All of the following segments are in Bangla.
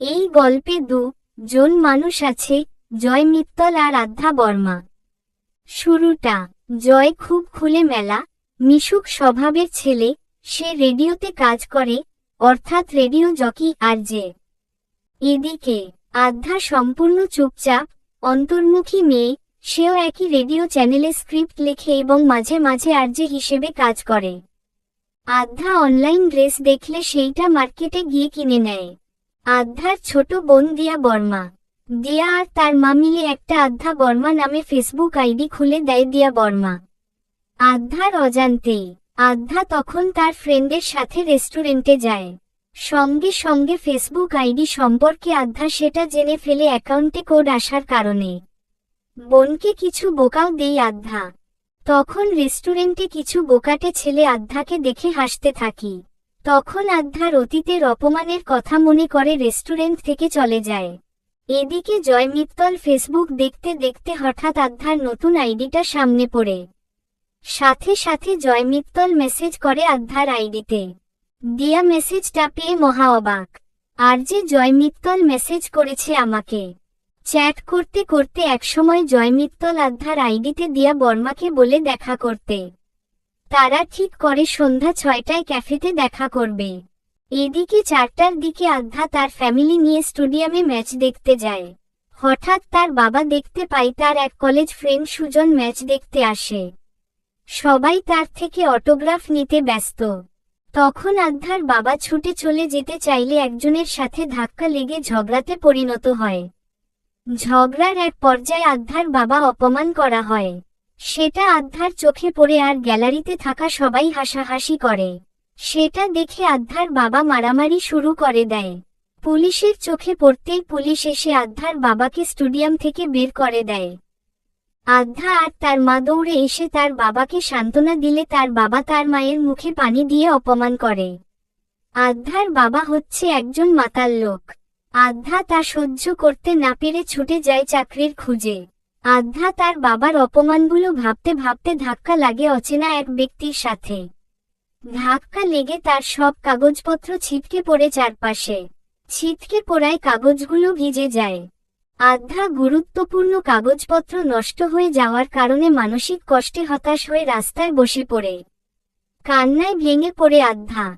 এই গল্পে দু জন মানুষ আছে, জয় মিত্তল আর আধ্যা বর্মা। শুরুটা, জয় খুব খুলে মেলা, মিশুক স্বভাবের ছেলে, সে রেডিওতে কাজ করে, অর্থাৎ রেডিও জকি আর যে এদিকে আধ্যা সম্পূর্ণ চুপচাপ, অন্তর্মুখী মেয়ে, সেও একই রেডিও চ্যানেলে স্ক্রিপ্ট লেখে এবং মাঝে মাঝে আরজে হিসেবে কাজ করে। আধ্যা অনলাইন ড্রেস দেখলে সেইটা মার্কেটে গিয়ে কিনে নেয়। আধ্যার ছোট বোন দিয়া বর্মা। দিয়া আর তার মা মিলে একটা আধ্যা বর্মা নামে ফেসবুক আইডি খুলে দেয় দিয়া বর্মা। আধ্যার অজান্তেই। আধ্যা তখন তার ফ্রেন্ডের সাথে রেস্টুরেন্টে যায়। সঙ্গে সঙ্গে ফেসবুক আইডি সম্পর্কে আধ্যা সেটা জেনে ফেলে অ্যাকাউন্টে কোড আসার কারণে। বোনকে কিছু বোকাও দেই আধ্যা তখন রেস্টুরেন্টে কিছু বোকাটে ছেলে আধ্যাকে দেখে হাসতে থাকি। তখন আধ্যার অতীতের অপমানের কথা মনে করে রেস্টুরেন্ট থেকে চলে যায়। এদিকে জয় মিত্তল ফেসবুক দেখতে দেখতে হঠাৎ আধ্যার নতুন আইডিটা সামনে পড়ে। সাথে সাথে জয় মিত্তল মেসেজ করে আধ্যার আইডিতে। দিয়া মেসেজটা পেয়ে মহা অবাক। আর যে জয় মিত্তল মেসেজ করেছে আমাকে। চ্যাট করতে করতে একসময় জয় মিত্তল আধ্যার আইডিতে দিয়া বর্মাকে বলে দেখা করতে। তারা ঠিক করে সন্ধ্যা ছয়টায় ক্যাফেতে দেখা করবে। এদিকে চারটার দিকে আধ্যা তার ফ্যামিলি নিয়ে স্টেডিয়ামে ম্যাচ দেখতে যায়। হঠাৎ তার বাবা দেখতে পাই তার এক কলেজ ফ্রেন্ড সুজন ম্যাচ দেখতে আসে। সবাই তার থেকে অটোগ্রাফ নিতে ব্যস্ত। তখন আধ্যার বাবা ছুটে চলে যেতে চাইলে একজনের সাথে ধাক্কা লেগে ঝগড়াতে পরিণত হয়। ঝগড়ার এক পর্যায়ে আধ্যার বাবা অপমান করা হয়। সেটা আধ্যার চোখে পড়ে আর গ্যালারিতে থাকা সবাই হাসাহাসি করে। সেটা দেখে আধ্যার বাবা মারামারি শুরু করে দেয়। পুলিশের চোখে পড়তেই পুলিশ এসে আধ্যার বাবাকে স্টুডিয়াম থেকে বের করে দেয়। আধ্যা আর তার মা দৌড়ে এসে তার বাবাকে সান্ত্বনা দিলে তার বাবা তার মায়ের মুখে পানি দিয়ে অপমান করে। আধ্যার বাবা হচ্ছে একজন মাতাল লোক। আধ্যা তা সহ্য করতে না পেরে ছুটে যায় চাকরির খুঁজে। আধ্যা তার বাবার অপমানগুলো ভাবতে ভাবতে ধাক্কা লাগে অচেনা এক ব্যক্তির সাথে। ধাক্কা লেগে তার সব কাগজপত্র ছিটকে পড়ে চারপাশে। ছিটকে পড়ায় কাগজগুলো ভিজে যায়। আধ্যা গুরুত্বপূর্ণ কাগজপত্র নষ্ট হয়ে যাওয়ার কারণে মানসিক কষ্টে হতাশ হয়ে রাস্তায় বসে পড়ে। কান্নায় ভেঙে পড়ে আধ্যা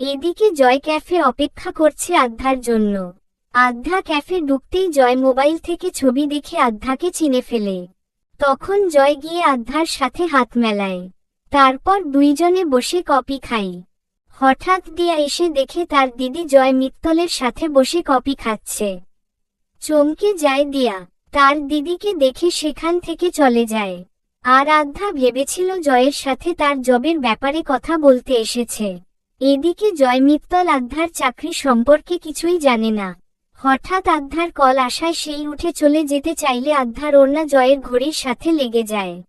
এদিকে জয় ক্যাফে অপেক্ষা করছে আধ্যার জন্য। আধ্যা ক্যাফে ঢুকতেই জয় মোবাইল থেকে ছবি দেখে আধ্যাকে চিনে ফেলে। তখন জয় গিয়ে আধ্যার সাথে হাত মেলায়। তারপর দুইজনে বসে কপি খাই। হঠাৎ দিয়া এসে দেখে তার দিদি জয় মিত্তলের সাথে বসে কপি খাচ্ছে। চমকে যায় দিয়া, তার দিদিকে দেখে সেখান থেকে চলে যায়। আর আধ্যা ভেবেছিল জয়ের সাথে তার জবের ব্যাপারে কথা বলতে এসেছে। এদিকে জয় মিত্তল আধ্যার চাকরি সম্পর্কে কিছুই জানে না। হঠাৎ আধ্যার কল আসায় সেই উঠে চলে যেতে চাইলে আধ্যার ওড়না জয়ের ঘড়ির সাথে লেগে যায়।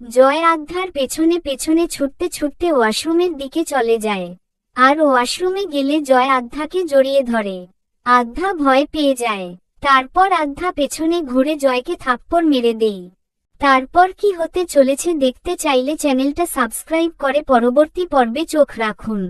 জয় আধ্যার পেছনে পেছনে ছুটতে ছুটতে ওয়াশরুমের দিকে চলে যায়। আর ওয়াশরুমে গেলে জয় আধ্যাকে জড়িয়ে ধরে। আধ্যা ভয় পেয়ে যায়। তারপর আধ্যা পেছনে ঘুরে জয়কে থাপ্পড় মেরে দেই তারপর কি হতে চলেছে দেখতে চাইলে চ্যানেলটা সাবস্ক্রাইব করে পরবর্তী পর্বে চোখ রাখুন।